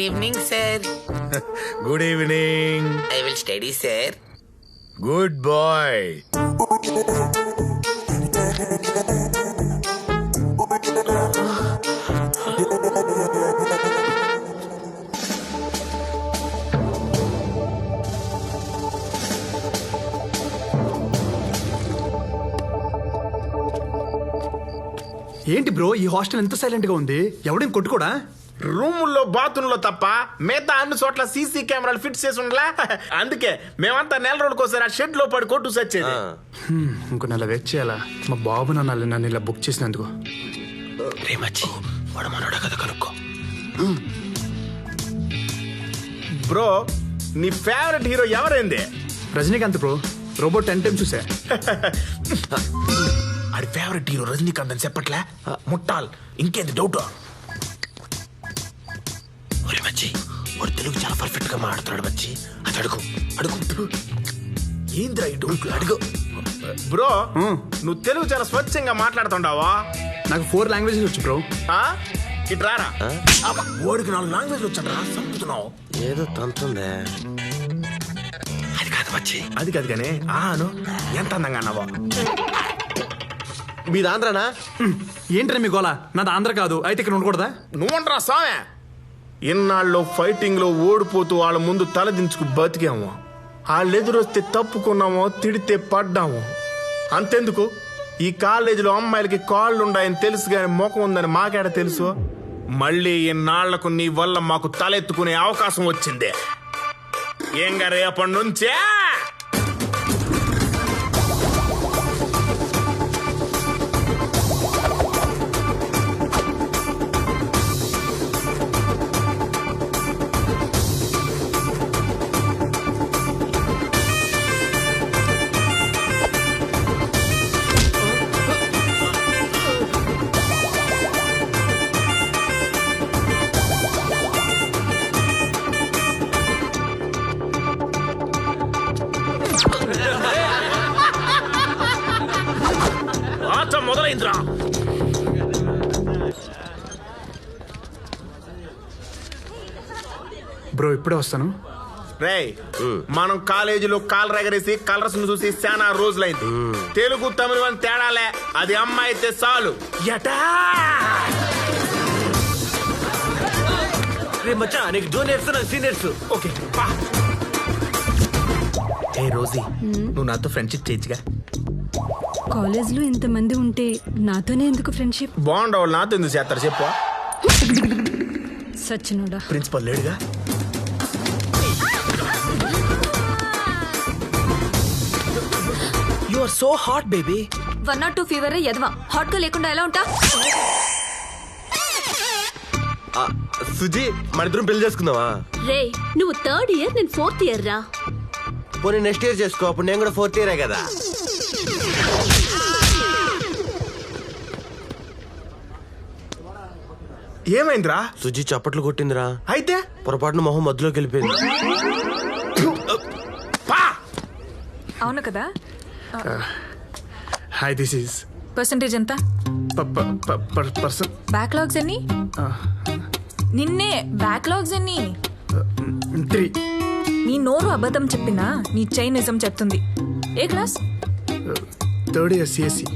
Good evening sir good evening I will study sir good boy ఏంటి bro ఈ hostel ఎంత సైలెంట్గా ఉంది? ఎవడేం కొట్టుకోడా? రూముల్లో బాత్రూంలో తప్ప మిగతా అన్ని చోట్ల సీసీ కెమెరాలు ఫిట్ చేసి ఉండలా? అందుకే మేమంతా నెల రోజులకోసారి ఆ షెడ్లో పడి కొట్టు సచ్చేది. హ్మ్, ఇంకో నెల వెయిట్ చేయాలా? మా బాబు నన్ను నన్ను ఇలా బుక్ చేసినందుకు. రేమచ్చి వాడు మనోడ కదా కనుక్కో. బ్రో నీ favourite hero ఎవరైంది? Rajinikanth bro robot ten times చూసా. ఆడి ఫేవరెట్ హీరో రజనీకాంత్ అని చెప్పట్లే? ముట్టాల్ ఇంకేంది డౌట్ వాడు తెలుగు చాలా పర్ఫెక్ట్గా మాట్లాడుతున్నాడు మచ్చి అది అడుగు అడుగు. ఏంద్రా ఈ అడుగు. బ్రో నువ్వు తెలుగు చాలా స్వచ్ఛంగా మాట్లాడుతుండావా? నాకు ఫోర్ లాంగ్వేజెస్ వచ్చు బ్రో. ఆ? ఇటు రారా. అబ్బా, ఓడికి నాలుగు లాంగ్వేజ్ వచ్చాడు రా చంపుతున్నావు ఏదో తంతుందే. అది కాదు వచ్చి అది కాదు కానీ ఆను ఎంత అందంగా అన్నావా. మీది ఆంధ్రానా? ఏంట్రా మీ గోల? నాది ఆంధ్ర కాదు. అయితే ఇక్కడ ఉండకూడదా? నువ్వంటరా సామె? ఇన్నాళ్ళు ఫైటింగ్లో ఓడిపోతూ వాళ్ళ ముందు తలదించుకు బతికాము. వాళ్ళు ఎదురొస్తే తప్పుకున్నామో తిడితే పడ్డాము. అంతెందుకు? ఈ కాలేజీలో అమ్మాయిలకి కాళ్ళు ఉన్నాయని తెలుసు కానీ ముఖం ఉందని మాకేడ తెలుసు? మళ్ళీ ఇన్నాళ్ళకు నీ వల్ల మాకు తలెత్తుకునే అవకాశం వచ్చింది. ఏంగా రేపటి నుంచే? ఇప్పుడే వస్తాను. రేయ్ మనం కాలేజీలో కాల్ రగరేసి కలర్స్ను చూసి చాలా రోజులైంది. తెలుగు తమిళ అని తేడాలే అది అమ్మాయి అయితే చాలు. ఎటా? రే మచ్చా నీకు జూనియర్స్ నాకు సీనియర్స్. ఓకే పా. ఏ రోజీ నువ్వు నాతో ఫ్రెండ్షిప్ చేయొచ్చుగా? కాలేజ్లో ఇంతమంది ఉంటే నాతోనే ఎందుకు ఫ్రెండ్షిప్? బాగుండవు నాతో ఎందుకు చేస్తారు చెప్పు. సచ్చినోడా. Principal లేడుగా? You are so hot baby one not two fever ఎదవా హాట్గా లేకుండా ఎలా ఉంటా? సుజీ మన ఇద్దరం పెళ్ళి చేసుకుందామా? రే నువ్వు థర్డ్ ఇయర్ నేను ఫోర్త్ ఇయర్ రా. పోనీ నెక్స్ట్ ఇయర్ చేసుకో అప్పుడు నేను కూడా ఫోర్త్ ఇయరే కదా. ఏమైందిరా? సుజీ చప్పట్లు కొట్టిందిరా. అయితే? పొరపాటున మొహం మధ్యలోకి వెళ్ళిపోయింది. అవును కదా? హాయ్ దిస్ ఈస్ పర్సంటేజ్ ఎంత? పర్సన్ బ్యాక్లాగ్స్ ఎన్ని? నిన్నే బ్యాక్లాగ్స్ ఎన్ని? త్రీ నీ నోరు అబద్ధం చెప్పినా నీ చైన్ నిజం చెప్తుంది. ఏ క్లాస్? థర్డ్ ఇయర్ సిఎస్సి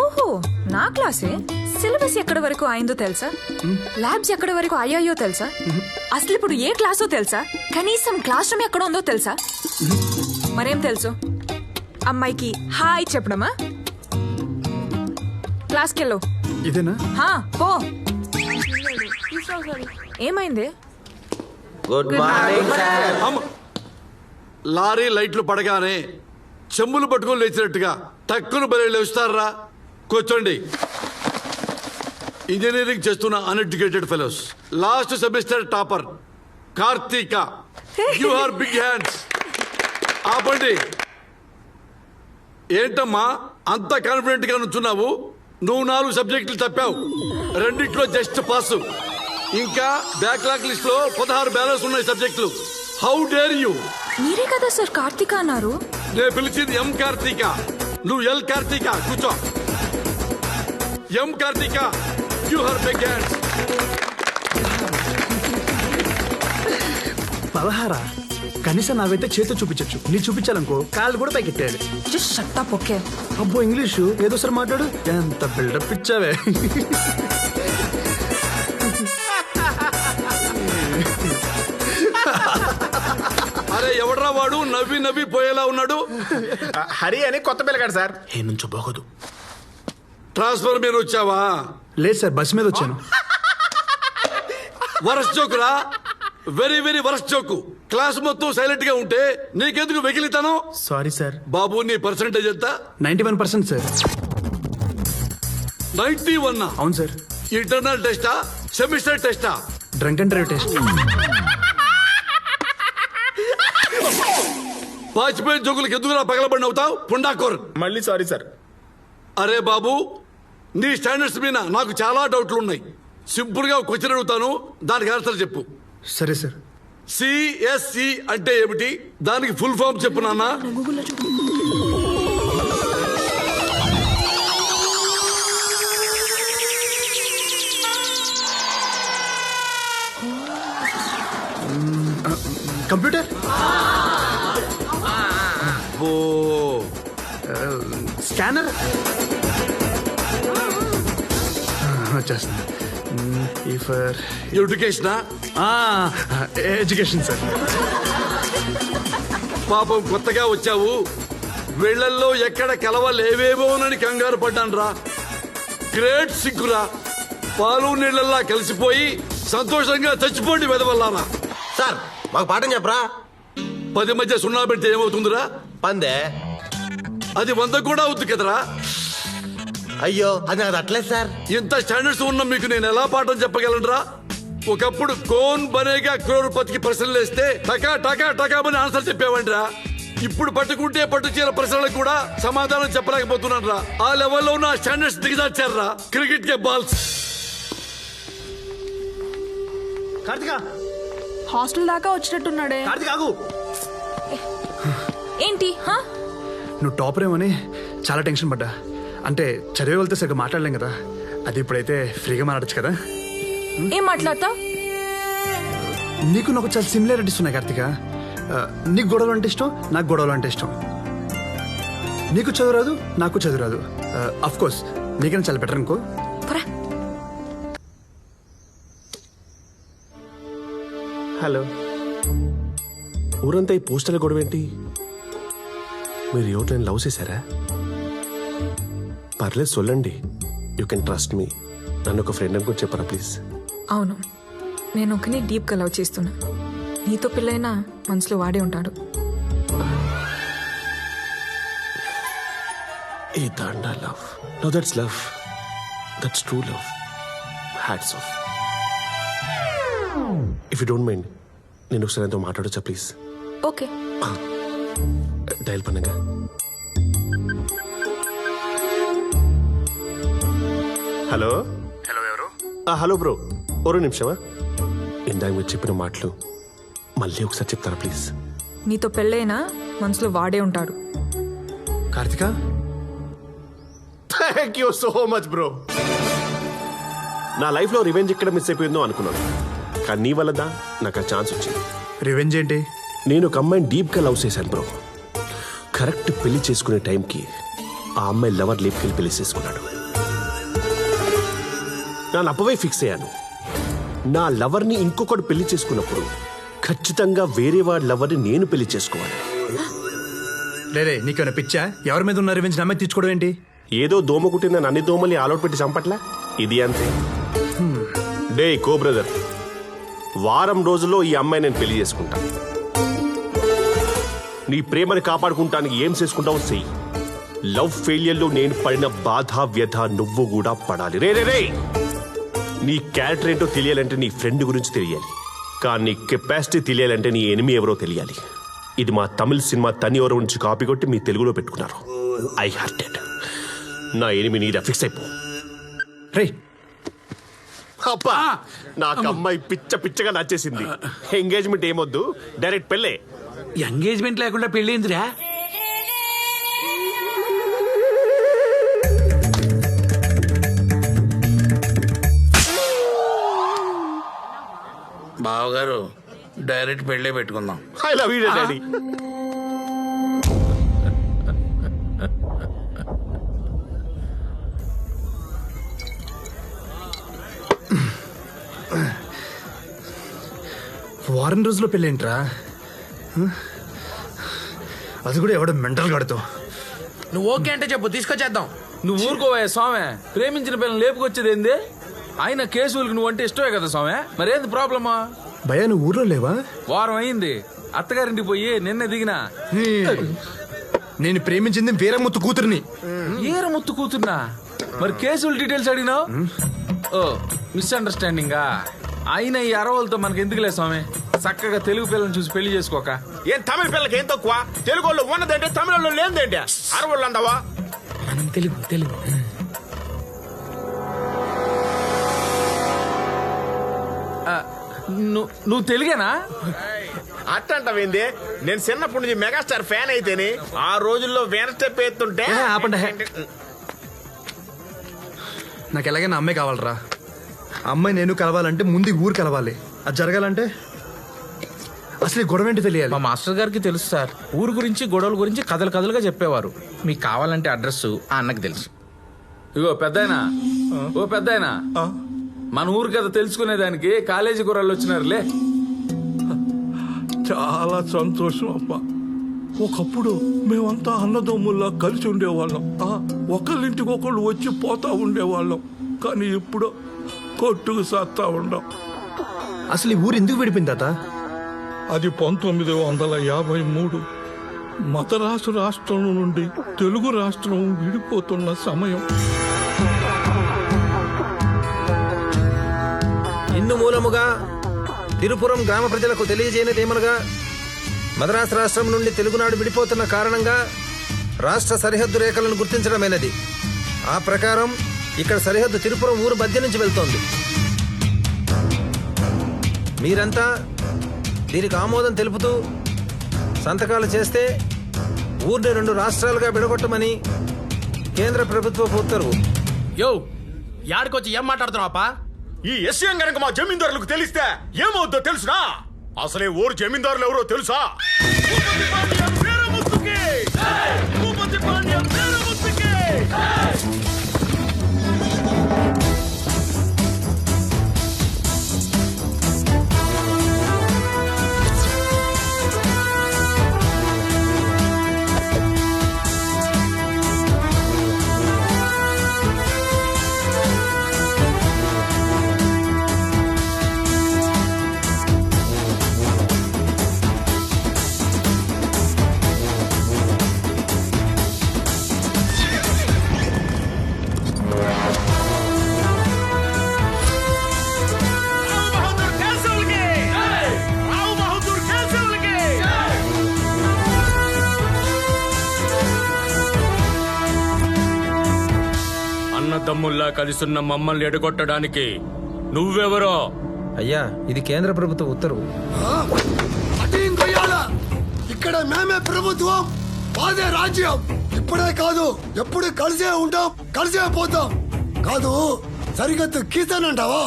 ఓహో నా క్లాసే? సిలబస్ ఎక్కడ వరకు అయిందో తెలుసా? ల్యాబ్స్ ఎక్కడ వరకు అయ్యాయో తెలుసా? అసలు ఇప్పుడు ఏ క్లాసో తెలుసా? కనీసం క్లాస్ రూమ్ ఎక్కడ ఉందో తెలుసా? మరేం తెలుసు? అమ్మాయికి హాయ్ చెప్పడమా? క్లాస్కి వెళ్ళు ఇదేనా? హా పో. ఏమైంది? గుడ్ మార్నింగ్ అమ్మ! లారీ లైట్లు పడగానే చెమ్ములు పట్టుకొని లేచినట్టుగా టక్కును బలి లేస్తారా? కూర్చోండి. ఇంజనీరింగ్ చేస్తున్న uneducated fellows last semester topper Karthika. You are big hands ఆపండి. ఏంటమ్మా అంత కాన్ఫిడెంట్గా నుంచున్నావు? నువ్వు నాలుగు సబ్జెక్టులు తప్పావు. రెండిట్లో జస్ట్ పాస్ ఇంకా బ్యాక్లాగ్ లిస్ట్లో పదహారు బ్యాలెన్స్ ఉన్నాయి సబ్జెక్టులు హౌ డేర్ యూ మీరే కదా సార్ కార్తీక అన్నారు? నేను పిలిచింది ఎం కార్తీక. నువ్వు ఎల్ కార్తీక కూర్చో. M Karthika you her big hands పదహారా? కనీసం నావైతే చేతితో చూపించచ్చు. నీ చూపించాలనుకో కాళ్ళు కూడా పైకెట్టాడు జస్ట్ షట్టా పొక్కే అబ్బో ఇంగ్లీషు ఏదో సార్ మాట్లాడు? ఎంత బిల్డప్ ఇచ్చావే? అరే ఎవడ్రా వాడు? నవ్వి నవ్వి పోయేలా ఉన్నాడు? హరి అని కొత్త పిల్లగాడు సార్. ఏ నుంచో బాగోదు. ట్రాన్స్ఫర్ మీద వచ్చావా? లేదు సార్ బస్ మీద వచ్చాను. Worst జోకురా? Very very worst joke. Class మొత్తం సైలెంట్గా ఉంటే నీకెందుకు వెకిలితాను? సారీ సార్ బాబు నీ పర్సంటేజ్ ఎంత? Ninety one percent sir ninety one అవును సార్ ఇంటర్నల్ టెస్టా semester టెస్టా drunk and drive test Vajpayee జోకులకు ఎందుకురా పగలబడి అవుతావు పుండాకోర్. మళ్ళీ సారీ సార్ అరే బాబు నీ స్టాండర్డ్స్ మీద నాకు చాలా డౌట్లు ఉన్నాయి. సింపుల్గా క్వశ్చన్ అడుగుతాను దానికి ఆన్సర్ చెప్పు. సరే సార్. సిఎస్సి అంటే ఏమిటి? దానికి ఫుల్ ఫామ్ చెప్పు నాన్న. కంప్యూటర్? ఓ. స్కానర్? వచ్చేస్తుంది ఈ ఫర్ ఎడ్యుకేషనా? Education sir. పాపం కొత్తగా వచ్చావు. వీళ్ళల్లో ఎక్కడ కలవలేవేమోనని కంగారు పడ్డాను రా గ్రేట్ సిగ్గురా. పాలు నీళ్ళల్లా కలిసిపోయి సంతోషంగా చచ్చిపోండి వెదవల్లారా. సార్ మాకు పాఠం చెప్పరా? పది మధ్య సున్నా పెడితే ఏమవుతుందిరా? పందే. అది వంద కూడా అవుతుంది కదరా. అయ్యో అది నాకు అట్లేదు సార్. ఇంత స్టాండర్డ్స్ ఉన్న మీకు నేను ఎలా పాఠం చెప్పగలనురా? ఒకప్పుడు కోన్ బనేగా క్రోర్పతికి ప్రశ్నలు వేస్తే టకా టకా టకామని ఆన్సర్ చెప్పేవంట్రా ఇప్పుడు పట్టుకుంటే పట్టు చీర ప్రశ్నలకు కూడా సమాధానం చెప్పలేకపోతున్నాను రా ఆ లెవెల్లో ఉన్న స్టాండర్డ్స్ దిగజార్చారా క్రికెట్ కే బాల్స్. కార్తిక! హాస్టల్ దాకా వచ్చినట్టున్నాడే. కార్తిక ఆగు! ఏంటి హా? నువ్వు టాపర్ ఏమని? చాలా టెన్షన్ పడ్డా. అంటే చదివే వెళ్తే సరిగ్గా మాట్లాడలేం కదా. అది ఇప్పుడైతే ఫ్రీగా మాట్లాడచ్చు కదా. ఏం మాట్లాడతావు? నీకు నాకు చాలా సిమిలారిటీస్ ఉన్నాయి కార్తిక. నీకు గొడవలు అంటే ఇష్టం నాకు గొడవలు అంటే ఇష్టం. నీకు చదువు రాదు నాకు చదువు రాదు. అఫ్ కోర్స్ నీకైనా చాలా బెటర్ అనుకో. హలో. ఊరంతా ఈ పోస్టర్ల గొడవ ఏంటి మీరు ఎవరిని లవ్ చేశారా? పర్లేదు సొల్లండి. యూ కెన్ ట్రస్ట్ మీ నన్ను ఒక ఫ్రెండ్ అని కూడా చెప్పరా ప్లీజ్ అవును. నేను ఒకని డీప్గా లవ్ చేస్తున్నా. నీతో పిల్లైనా మనసులో వాడే ఉంటాడు. ఏ దాండ love no that's love that's true love hats off if you don't mind నేను ఒకసారి ఎంతో మాట్లాడచ్చా ప్లీజ్ ఓకే డైల్ పన్నగా. హలో. హలో ఎవరు? Hello bro. ఒరు నిమిషమా? ఇందాక మీరు చెప్పిన మాటలు మళ్ళీ ఒకసారి చెప్తారా ప్లీజ్? నీతో పెళ్ళైనా మనసులో వాడే ఉంటాడు. Karthika? Thank you so much bro నా లైఫ్లో రివెంజ్ ఎక్కడ మిస్ అయిపోయిందో అనుకున్నాను. కానీ నీ వల్లదా నాకు ఆ ఛాన్స్ వచ్చింది. రివెంజ్ ఏంటి? నేను ఒక అమ్మాయిని డీప్గా లవ్ చేశాను బ్రో కరెక్ట్ పెళ్ళి చేసుకునే టైంకి ఆ అమ్మాయి లవర్ లేపుకెళ్ళి పెళ్ళి చేసుకున్నాడు. నేను అప్పవే ఫిక్స్ అయ్యాను. నా లవర్ని ఇంకొకడు పెళ్ళి చేసుకున్నప్పుడు ఖచ్చితంగా వేరే వాడి లవర్ని నేను పెళ్ళి చేసుకోవాలి. లేదే నీకేమైనా పిచ్చా? ఎవరి మీద ఉన్న రివెంజ్ నమ్మే తీర్చుకోవడం ఏంటి? ఏదో దోమ కుట్టిన అన్ని దోమల్ని ఆలోట్ పెట్టి చంపట్లా? ఇది అంతే. డే కో బ్రదర్. వారం రోజుల్లో ఈ అమ్మాయి నేను పెళ్ళి చేసుకుంటా. నీ ప్రేమని కాపాడుకుంటానికి ఏం చేసుకుంటావో చెయ్యి. లవ్ ఫెయిలియర్లో నేను పడిన బాధ వ్యధ నువ్వు కూడా పడాలి. రే రే రే నీ క్యారెక్టర్ ఏంటో తెలియాలంటే నీ ఫ్రెండ్ గురించి తెలియాలి. కానీ నీ కెపాసిటీ తెలియాలంటే నీ ఎనిమి ఎవరో తెలియాలి. ఇది మా తమిళ సినిమా తని ఎవరో నుంచి కాపీ కొట్టి మీ తెలుగులో పెట్టుకున్నారు. ఐ హార్టెడ్ నా ఎనిమి నీదా ఫిక్స్ అయిపో. రే అబ్బా! నాకు అమ్మాయి పిచ్చ పిచ్చగా నచ్చేసింది. ఎంగేజ్మెంట్ ఏమొద్దు? డైరెక్ట్ పెళ్ళే. ఎంగేజ్మెంట్ లేకుండా పెళ్ళిందిరా బావగారు డైరెక్ట్ పెళ్ళే పెట్టుకుందాం. I love you daddy. వారం రోజుల్లో పెళ్ళేంట్రా? అది కూడా ఎవడో మెంటల్ కడుతూ నువ్వు ఓకే అంటే చెప్పు తీసుకొచ్చేద్దాం. నువ్వు ఊరుకోవా స్వామి. ప్రేమించిన పిల్లలు లేపుకొచ్చేది ఏంది? ఆయన కేసులకు నువ్వు అంటే ఇష్టమే కదా స్వామి. మరేంది ప్రాబ్లమా? భయ నువ్వు ఊర్లో లేవా? వారం అయింది. అత్తగారింటికి పోయి నిన్న దిగినా. నేను ప్రేమించింది వీరముత్తు కూతురిని. ఏర ముత్తు కూతున్నా మరి కేసుల డీటెయిల్స్ అడిగినావు? ఓ మిస్అండర్స్టాండింగా. అయినా ఈ అరవలతో మనకి ఎందుకులే స్వామి? చక్కగా తెలుగు పిల్లని చూసి పెళ్ళి చేసుకోక. ఏం తమిళ పిల్లకి ఏం తక్కువ? తెలుగు వాళ్ళు ఉన్నదంటే? తమిళ వాళ్ళు లేదంటే అరవళ్ళు అందావా? మనం తెలుగు తెలుగు. నువ్వు నువ్వు తెలుగేనా? అట్టంటవేంది? నేను చిన్నప్పటి నుంచి మెగాస్టార్ ఫ్యాన్ అయితేని ఆ రోజుల్లో వేన స్టెప్ ఎత్తుంటే ఆపండి. నాకు ఎలాగైనా అమ్మాయి కావాలరా. అమ్మాయి నేను కలవాలంటే ముందు ఊరు కలవాలి. అది జరగాలంటే? అసలు ఈ గొడవ ఏంటి తెలియాలి. మా మాస్టర్ గారికి తెలుసు సార్. ఊరు గురించి గొడవల గురించి కథలు కథలుగా చెప్పేవారు. మీకు కావాలంటే అడ్రస్ ఆ అన్నకి తెలుసు. ఇగో పెద్దాయనా? ఓ పెద్దాయనా? మన ఊరు కథ తెలుసుకునేదానికి కాలేజీ కుర్రాళ్ళు వచ్చినారులే. చాలా సంతోషం అప్ప. ఒకప్పుడు మేమంతా అన్నదమ్ముల్లా కలిసి ఉండేవాళ్ళం. ఆ, ఒకళ్ళింటికి ఒకళ్ళు వచ్చి పోతా ఉండేవాళ్ళం. కానీ ఇప్పుడు కొట్టుకు సత్తా ఉండం. అసలు ఈ ఊరు ఎందుకు విడిపోయింది తాత? అది పంతొమ్మిది వందల యాభై మూడు. మద్రాసు రాష్ట్రం నుండి తెలుగు రాష్ట్రం విడిపోతున్న సమయం. ఇందు మూలముగా తిరుపురం గ్రామ ప్రజలకు తెలియజేయనిదేమనగా మద్రాసు రాష్ట్రం నుండి తెలుగునాడు విడిపోతున్న కారణంగా రాష్ట్ర సరిహద్దు రేఖలను గుర్తించడమైనది. ఆ ప్రకారం ఇక్కడ సరిహద్దు తిరుపురం ఊరు మధ్య నుంచి వెళ్తోంది. మీరంతా దీనికి ఆమోదం తెలుపుతూ సంతకాలు చేస్తే ఊరిని రెండు రాష్ట్రాలుగా విడగొట్టమని కేంద్ర ప్రభుత్వపు ఉత్తర్వు. యో యాడికొచ్చి ఏం మాట్లాడుతున్నావా ఈ ఎస్ఎం గనక మా జమీందారులకు తెలిస్తే ఏమవుద్దో తెలుసునా? అసలే ఊరు జమీందారులు ఎవరో తెలుసా? కలిసున్న మమ్మల్ని ఎడగొట్టడానికి నువ్వెవరో? అయ్యా ఇది కేంద్ర ప్రభుత్వ ఉత్తర్వు. ఇక్కడ మేమే ప్రభుత్వం మాదే రాజ్యం. ఇప్పుడే కాదు ఎప్పుడు కలిసే ఉంటాం కలిసే పోతాం. కాదు సరిహద్దు గీస్తానంటావా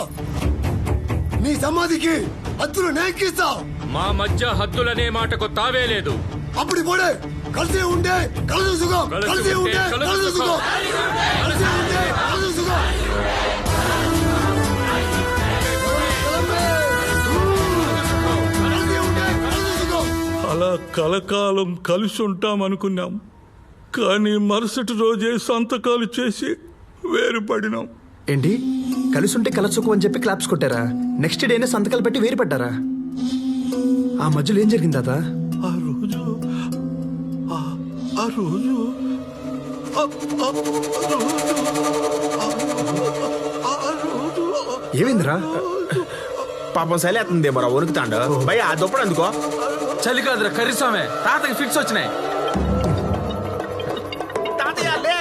నీ సమాధికి హద్దులు నేను గీస్తా మా మధ్య హద్దులనే మాటకు తావే లేదు. అప్పుడు పోడే కలిసే సుఖం కలిసి కలిసే సుఖం కలిసే ఉంటే కలదు సుఖం. కలిసే అలా కలకాలం కలిసి ఉంటాం అనుకున్నాం కానీ మరుసటి రోజే సంతకాలు చేసి వేరుపడినాం. ఏంటి? కలిసి ఉంటే కలసుకు అని చెప్పి క్లాప్స్ కొట్టారా? నెక్స్ట్ డేనే సంతకాలు పెట్టి వేరు పడ్డారా ఆ మధ్యలో ఏం జరిగింది తాత? ఆ రోజు ఆ- ఆ రోజు ఆ- ఆ రోజు ఏమైందిరా? పాపం సలేస్తుంది మరో వణుకుతాండు. భయ ఆ దుప్పడు అందుకో. చలి కాదురా కర్రీసామే తాతకి ఫిట్స్ వచ్చినాయి. తాతయ్య లే.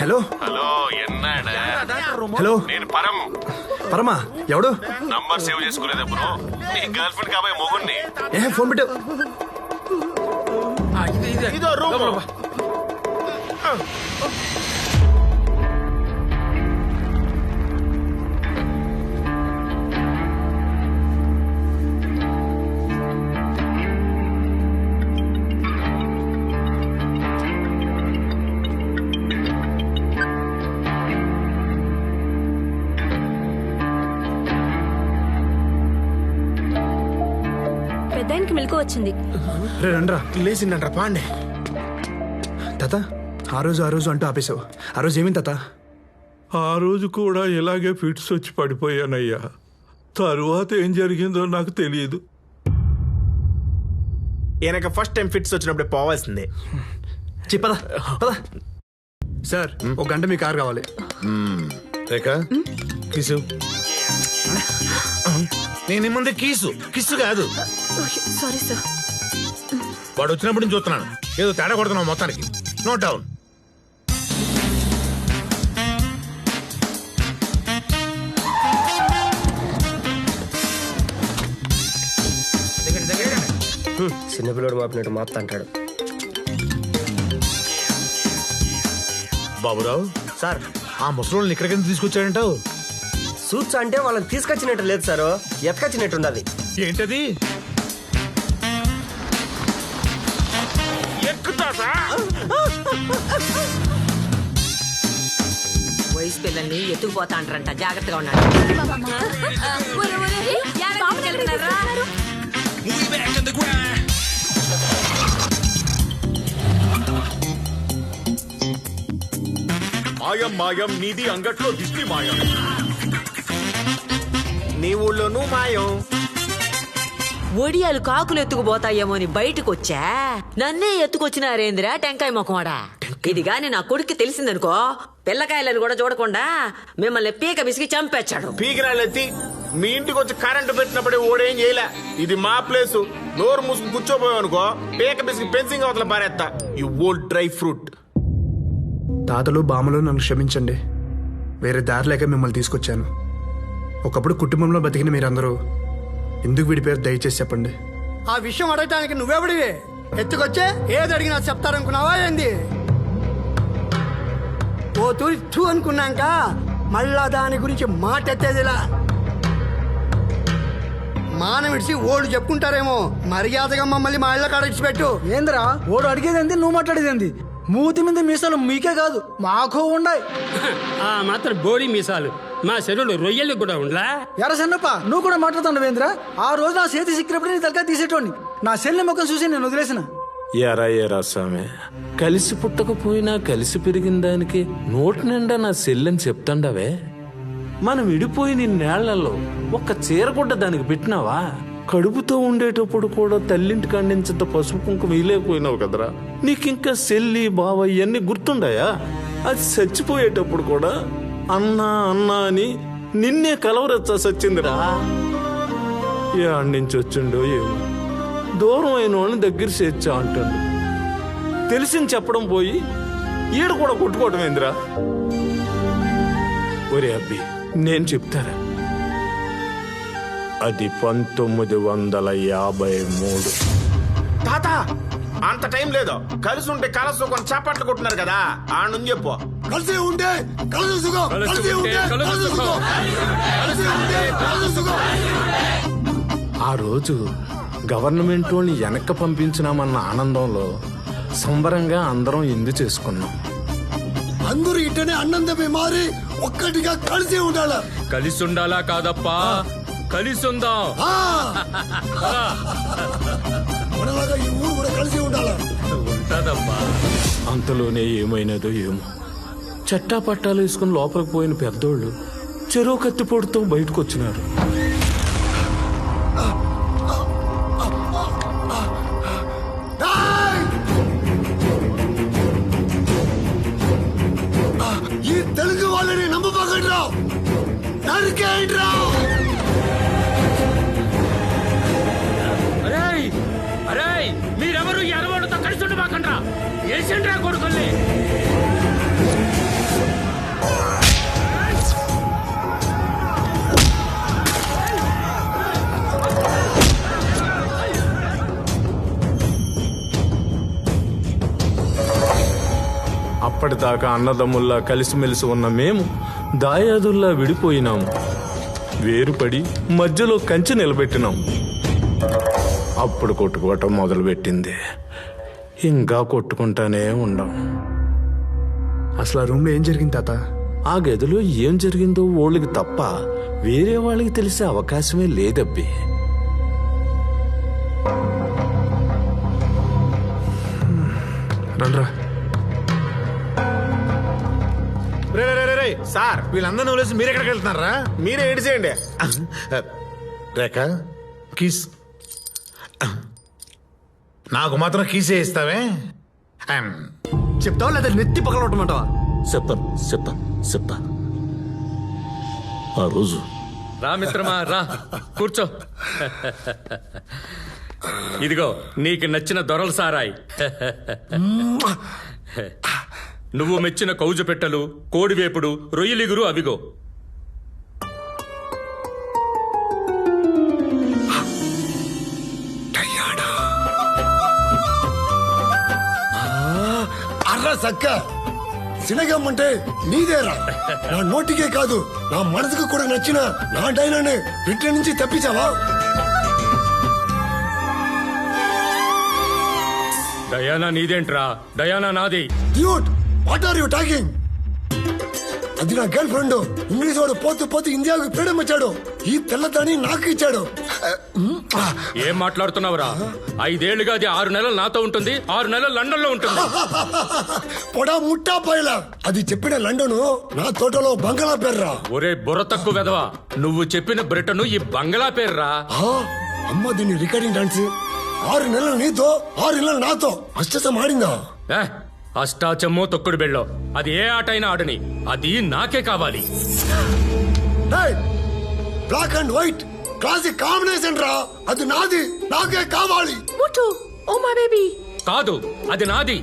హలో. హలో ఎన్నాడా? హలో. నేను పరం పరమా ఎవడు? నంబర్ సేవ్ చేసుకోలేదా బ్రో నీ గర్ల్ ఫ్రెండ్ కాబోయే మొగుణ్ణి. ఏ ఫోన్ పెట్టు. ఇదో రూమ్. సెవెన్కి మిల్క్ వచ్చింది. రే రండ్రా లేచిందంట పాండే. తాత ఆ రోజు ఆ రోజు అంటూ ఆపేసావు ఆ రోజు ఏమైంది తాత? ఆ రోజు కూడా ఇలాగే ఫిట్స్ వచ్చి పడిపోయానయ్యా. తరువాత ఏం జరిగిందో నాకు తెలియదు. ఈయనక ఫస్ట్ టైం ఫిట్స్ వచ్చినప్పుడు పోవాల్సిందే. చెప్పదా పదా సార్ ఒక గంట మీ కార్ కావాలి. రేఖ కిసు. నేను ముందే కీసు. కిస్సు కాదు. Sorry sir. వాడు వచ్చినప్పుడు నుంచి చూస్తున్నాను. ఏదో తేడా కొడుతున్నావు మొత్తానికి. Note down. చిన్నపిల్లడు మాపినట్టు మాపుతా అంటాడు. బాబురావు సార్ ఆ ముసలోళ్ళని ఇక్కడికి తీసుకొచ్చాడంటావు? సూట్స్ అంటే వాళ్ళని తీసుకొచ్చినట్టు లేదు సార్. ఎత్తుకొచ్చినట్టు ఉన్నది ఏంటది? వయసు పిల్లల్ని ఎత్తుకుపోతా అంటారంట? జాగ్రత్తగా ఉన్నాడు మాయం మాయం నీది అంగట్లో దిష్టి మాయం. నీ ఊళ్ళోనూ మాయం. ఒడియాలు కాకులు ఎత్తుకుపోతాయేమో అని బయటకు వచ్చా నన్నే ఎత్తుకొచ్చినారేంద్రా టెంకాయ మొఖమాడా. ఇది గాని నా కొడుక్కి తెలిసిందనుకో పిల్లకాయలను కూడా చూడకుండా మిమ్మల్ని పీక బిసికి చంపేచ్చాడు. పీకిరాళ్ళెత్తి మీ ఇంటికి వచ్చి కరెంటు పెట్టినప్పుడే ఓడేం చేయలే. ఇది మా ప్లేసు. నోరు మూసుకు కూర్చోపోయావు అనుకో పీక బిసికి పెన్సింగ్ అవతల పారేస్తా యు ఓల్డ్ డ్రై ఫ్రూట్. తాతలు బామలు నన్ను క్షమించండి. వేరే దారి లేక మిమ్మల్ని తీసుకొచ్చాను. ఒకప్పుడు కుటుంబంలో బతికిన మీరందరూ ఎందుకు విడిపోయారు? దయచేసి చెప్పండి. ఆ విషయం అడగటానికి నువ్వెవడివి? ఎత్తుకొచ్చే? ఏది అడిగినా చెప్తారనుకున్నావా ఏంది? ఓ తూరి తూ అనుకున్నాక మళ్ళా దాని గురించి మాట ఎత్తేదిలా? మానం ఇడిచి ఓళ్ళు చెప్పుకుంటారేమో. మర్యాదగా మమ్మల్ని మా ఇళ్ళ కాడ ఇడిచిపెట్టు. ఏందిరా? ఓడు అడిగేదేంది నువ్వు మాట్లాడేదేంది? మూతి మీద మీసాలు మీకే కాదు మాకు ఉండాయి. ఆ మాత్రం బోడి మీసాలు. మా చెరువులు రొయ్యలు కూడా ఉండలా? ఎర సన్నప్ప నువ్వు కూడా మాట్లాడుతున్నావేంద్రా ఆ రోజు నా చేతి సిక్కినప్పుడు నీ తలకాయ తీసేటోని నా సెల్లి ముఖం చూసి నేను వదిలేసిన. ఎరా ఎరా స్వామి. కలిసి పుట్టకపోయినా కలిసి పెరిగిన దానికి నోటి నిండా నా సెల్లని చెప్తాండవే? మనం విడిపోయిన ఇన్నేళ్ళలో ఒక్క చీరగుడ్డ దానికి పెట్టినావా? కడుపుతో ఉండేటప్పుడు కూడా తల్లింటి కండించంత పసుపు కుంకుమ వేయలేకపోయినావు కదరా? నీకింకా సెల్లి బావ ఇవన్నీ గుర్తుండాయా? అది చచ్చిపోయేటప్పుడు కూడా అన్నా అన్నా అని నిన్నే కలవరచ్చా సచ్చిందిరా. ఏడు నుంచి వచ్చిండో ఏమో. దూరం అయిన వాళ్ళని దగ్గర చేర్చా అంటాడు. తెలిసింది చెప్పడం పోయి ఈడ కూడా కొట్టుకోవటం ఏందిరా ఒరే అబ్బి నేను చెప్తారా? అది పంతొమ్మిది వందల యాభై మూడు. తాత అంత టైం లేదు. కలిసి ఉంటే కలసు కొన్ని చప్పట్లు కొట్టున్నారు కదా. ఆ నుంచి చెప్పు. కలిసి ఉంటే కలదు సుఖం కలిసి ఉంటే కలదు సుఖం. కలిసి ఉంటే కలదు సుఖం. ఆ రోజు గవర్నమెంట్ వాళ్ళని వెనక్కి పంపించినామన్న ఆనందంలో సంబరంగా అందరం ఎందు చేసుకున్నాం. అందరూ ఇట్టనే అన్నందమే మారి ఒక్కటిగా కలిసి ఉండాల? కలిసి ఉండాలా కాదప్పా? కలిసి ఉందాం! మనలాగా ఈ ఊరు కూడా కలిసి ఉండాల? ఉంటదప్పా. అంతలోనే ఏమైనదో ఏమో. చట్టా పట్టాలు వేసుకుని లోపలికి పోయిన పెద్దోళ్ళు చెరువు కత్తిపోటుతో బయటకు వచ్చినారు. ఈ తెలుగు వాళ్ళని నమ్మబాకండి రావు. నరికేయండి రావు? అరేయ్ అరేయ్ మీరెవరు ఎరవాళ్ళతో కలిసి ఉండబాకండ్రా ఏసండ్రా కొడుకుల్ని? దాకా అన్నదమ్ముల్లా కలిసిమెలిసి ఉన్న మేము దాయాదుల్లా విడిపోయినాము. వేరుపడి మధ్యలో కంచి నిలబెట్టినాం. అప్పుడు కొట్టుకోవటం మొదలుపెట్టింది. ఇంకా కొట్టుకుంటానే ఉండం అసలు ఆ రూమ్లో ఏం జరిగింది తాత? ఆ గదిలో ఏం జరిగిందో వాళ్ళకి తప్ప వేరే వాళ్ళకి తెలిసే అవకాశమే లేదబ్బి. రండ్రా. సార్ వీళ్ళందరినీ వదిలేసి మీరు ఎక్కడికి వెళ్తున్నారా? మీరే ఏడిసేయండి రేఖ కీస్. నాకు మాత్రం కీసే ఇస్తావే. చెప్తావా లేదా నెత్తి పగలగొట్టమంటావా చెప్తాను చెప్తాను చెప్తా ఆ రోజు. రా మిత్రమా రా. కూర్చో. ఇదిగో నీకు నచ్చిన దొరల సారాయి. నువ్వు మెచ్చిన కౌజు పెట్టలు కోడివేపుడు రొయ్యలిగురు అవిగో. అర్ర సక్క. సినగమ్మంటే నీదేరా. నా నోటికే కాదు నా మనసుకు కూడా నచ్చిన నా డైనానే ఇట్ల నుంచి తప్పించావా? డయానా నీదేంట్రా? డయానా నాది. Dude what are you talking అది నా గర్ల్ ఫ్రెండ్ ఇంగ్లీష్ వాడు పోతూ పోతూ ఇండియాకి ఫ్రీడమ్ ఇచ్చాడు. ఈ తెల్లదాన్ని నాకు ఇచ్చాడు. ఏం మాట్లాడుతున్నావురా? ఐదేళ్ళుగా అది ఆరు నెలలు నాతో ఉంటుంది ఆరు నెలలు లండన్లో ఉంటుంది. పొడా ముట్టా పైల అది చెప్పిన లండన్ నా తోటలో బంగళా పేర్రా. ఒరే బుర్ర తక్కువ వెదవా నువ్వు చెప్పిన బ్రిటన్ ఈ బంగ్లా పేర్రా. అమ్మ దీన్ని రికార్డింగ్ డాన్స్. ఆరు నెలలు నీతో ఆరు నెలలు నాతో. అష్టసం ఆడిందా? అష్టాచమ్మో తొక్కుడు బెళ్ళో. అది ఏ ఆట అయినా ఆడని. అది నాకే కావాలి. Black and white classic combination రా. అది నాది నాకే కావాలి. Oh my baby. కాదు అది నాది.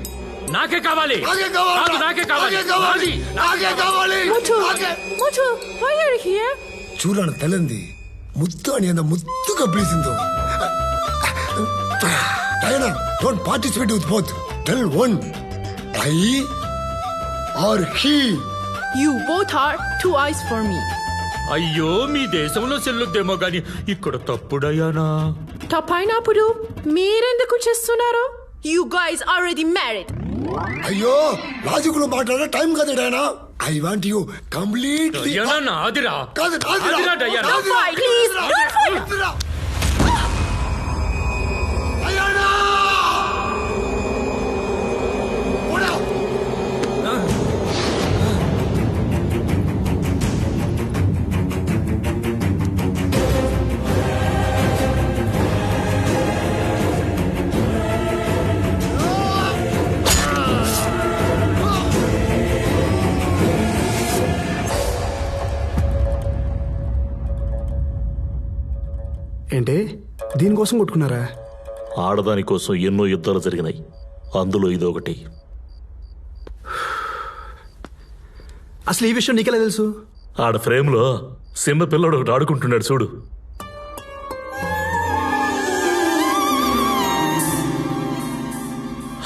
నాకే కావాలి. నాకే కావాలి. నాకే కావాలి. నాకే కావాలి? చూడను తెల్లంది ముత్తు అని ఎంత ముత్తుగా పిలిచిందో. డైనా don't participate with both tell one I are he You both are two eyes for me. అయ్యో మీ దేశంలో చెల్లుద్దేమో గాని ఇక్కడ తప్పుడయ్యానా? తప్పైనప్పుడు మీరెందుకు చేస్తున్నారు? యు గైస్ ఆల్రెడీ మ్యారీడ్ అయ్యో లాజికులు మాట్లాడే టైం కదా డైనా? ఐ వాంట్ యు కంప్లీట్లీ నాదిరా. కాదు నాదిరా. ప్లీజ్ ఏంటి? దీనికోసం కొట్టుకున్నారా? ఆడదాని కోసం ఎన్నో యుద్ధాలు జరిగినాయి. అందులో ఇదొకటి అసలు ఈ విషయం నీకెలా తెలుసు? ఆడ ఫ్రేమ్లో చిన్న పిల్లడు ఒకటి ఆడుకుంటున్నాడు చూడు.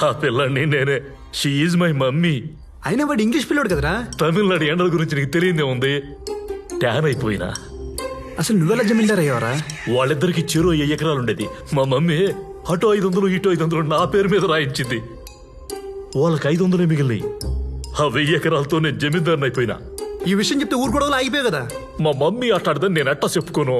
ఆ పిల్లాడిని నేనే. షీఈ్ మై మమ్మీ అయినా వాడు ఇంగ్లీష్ పిల్లోడు కదరా? తమిళనాడు ఎండల గురించి నీకు తెలియదే ఉంది. ట్యాన్ అయిపోయినా. అసలు నువ్వెలా జమీందార్ అయ్యావరా? వాళ్ళిద్దరికి చెరో ఏ ఎకరాలు ఉండేది మా మమ్మీ అటు ఐదు వందలు ఇటు ఐదు వందలు నా పేరు మీద రాయించింది. వాళ్ళకి ఐదు వందలే మిగిలినాయి. ఆ వెయ్యి ఎకరాలతో నేను జమీందారుని అయిపోయినా ఈ విషయం చెప్తే ఊరు గొడవలు ఆగిపోయావు కదా? మా మమ్మీ అట్లాడదని నేను ఎట్టా చెప్పుకోను?